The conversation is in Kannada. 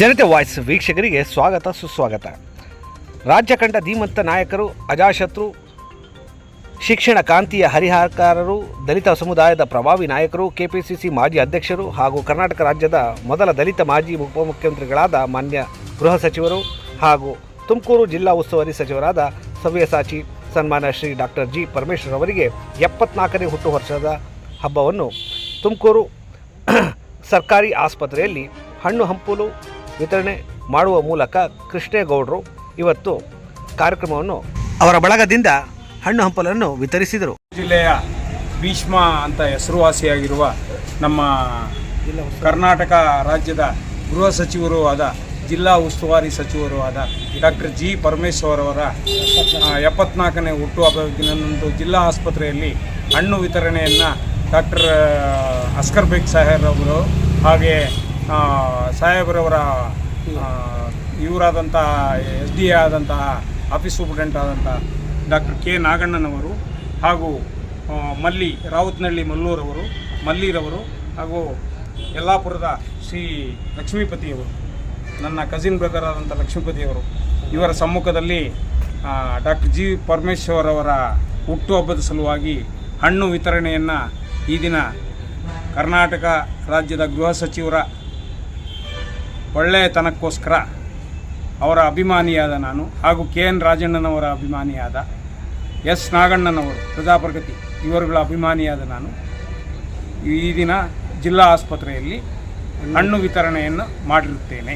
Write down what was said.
ಜನತೆ ವಾಯ್ಸ್ ವೀಕ್ಷಕರಿಗೆ ಸ್ವಾಗತ, ಸುಸ್ವಾಗತ. ರಾಜ್ಯ ಕಂಡ ಧೀಮಂತ ನಾಯಕರು, ಅಜಾಶತ್ರು, ಶಿಕ್ಷಣ ಕಾಂತಿಯ ಹರಿಹಾರಕಾರರು, ದಲಿತ ಸಮುದಾಯದ ಪ್ರಭಾವಿ ನಾಯಕರು, ಕೆಪಿಸಿಸಿ ಮಾಜಿ ಅಧ್ಯಕ್ಷರು ಹಾಗೂ ಕರ್ನಾಟಕ ರಾಜ್ಯದ ಮೊದಲ ದಲಿತ ಮಾಜಿ ಉಪಮುಖ್ಯಮಂತ್ರಿಗಳಾದ ಮಾನ್ಯ ಗೃಹ ಸಚಿವರು ಹಾಗೂ ತುಮಕೂರು ಜಿಲ್ಲಾ ಉಸ್ತುವಾರಿ ಸಚಿವರಾದ ಸವ್ಯಸಾಚಿ ಸನ್ಮಾನ್ಯ ಶ್ರೀ ಡಾಕ್ಟರ್ ಜಿ ಪರಮೇಶ್ವರ್ ಅವರಿಗೆ ಎಪ್ಪತ್ನಾಲ್ಕನೇ ಹುಟ್ಟುವರ್ಷದ ಹಬ್ಬವನ್ನು ತುಮಕೂರು ಸರ್ಕಾರಿ ಆಸ್ಪತ್ರೆಯಲ್ಲಿ ಹಣ್ಣು ಹಂಪಲು ವಿತರಣೆ ಮಾಡುವ ಮೂಲಕ ಕೃಷ್ಣೇಗೌಡರು ಇವತ್ತು ಕಾರ್ಯಕ್ರಮವನ್ನು ಅವರ ಬಳಗದಿಂದ ಹಣ್ಣು ಹಂಪಲನ್ನು ವಿತರಿಸಿದರು. ಜಿಲ್ಲೆಯ ಭೀಷ್ಮ ಅಂತ ಹೆಸರುವಾಸಿಯಾಗಿರುವ ನಮ್ಮ ಕರ್ನಾಟಕ ರಾಜ್ಯದ ಗೃಹ ಸಚಿವರೂ ಆದ ಜಿಲ್ಲಾ ಉಸ್ತುವಾರಿ ಸಚಿವರೂ ಆದ ಡಾಕ್ಟರ್ ಜಿ ಪರಮೇಶ್ವರ್ ಅವರ ಎಪ್ಪತ್ನಾಲ್ಕನೇ ಹುಟ್ಟುಹಬ್ಬದ ದಿನದಂದು ಜಿಲ್ಲಾ ಆಸ್ಪತ್ರೆಯಲ್ಲಿ ಹಣ್ಣು ವಿತರಣೆಯನ್ನು ಡಾಕ್ಟರ್ ಅಸ್ಕರ್ ಬೇಗ್ ಸಾಹೇಬ್ ಅವರು ಹಾಗೆ ಸಾಹೇಬರವರ ಇವರಾದಂಥ ಎಸ್ ಡಿ ಎ ಆದಂತಹ ಆಫೀಸ್ ಸೂಪರಿಂಟೆಂಟ್ ಆದಂಥ ಡಾಕ್ಟರ್ ಕೆ ನಾಗಣ್ಣನವರು ಹಾಗೂ ಮಲ್ಲಿ ರಾವತ್ನಹಳ್ಳಿ ಮಲ್ಲೂರವರು, ಮಲ್ಲಿರವರು ಹಾಗೂ ಯಲ್ಲಾಪುರದ ಶ್ರೀ ಲಕ್ಷ್ಮೀಪತಿಯವರು, ನನ್ನ ಕಸಿನ್ ಬ್ರದರ್ ಆದಂಥ ಲಕ್ಷ್ಮೀಪತಿಯವರು, ಇವರ ಸಮ್ಮುಖದಲ್ಲಿ ಡಾಕ್ಟರ್ ಜಿ ಪರಮೇಶ್ವರ್ ಅವರ ಹುಟ್ಟುಹಬ್ಬದ ಸಲುವಾಗಿ ಹಣ್ಣು ವಿತರಣೆಯನ್ನು ಈ ದಿನ ಕರ್ನಾಟಕ ರಾಜ್ಯದ ಗೃಹ ಸಚಿವರ ಒಳ್ಳೆಯತನಕ್ಕೋಸ್ಕರ ಅವರ ಅಭಿಮಾನಿಯಾದ ನಾನು ಹಾಗೂ ಕೆ ಎನ್ ರಾಜಣ್ಣನವರ ಅಭಿಮಾನಿಯಾದ ಎಸ್ ನಾಗಣ್ಣನವರು ಪ್ರಜಾಪ್ರಗತಿ ಇವರುಗಳ ಅಭಿಮಾನಿಯಾದ ನಾನು ಈ ದಿನ ಜಿಲ್ಲಾ ಆಸ್ಪತ್ರೆಯಲ್ಲಿ ಹಣ್ಣು ವಿತರಣೆಯನ್ನು ಮಾಡಿರುತ್ತೇನೆ.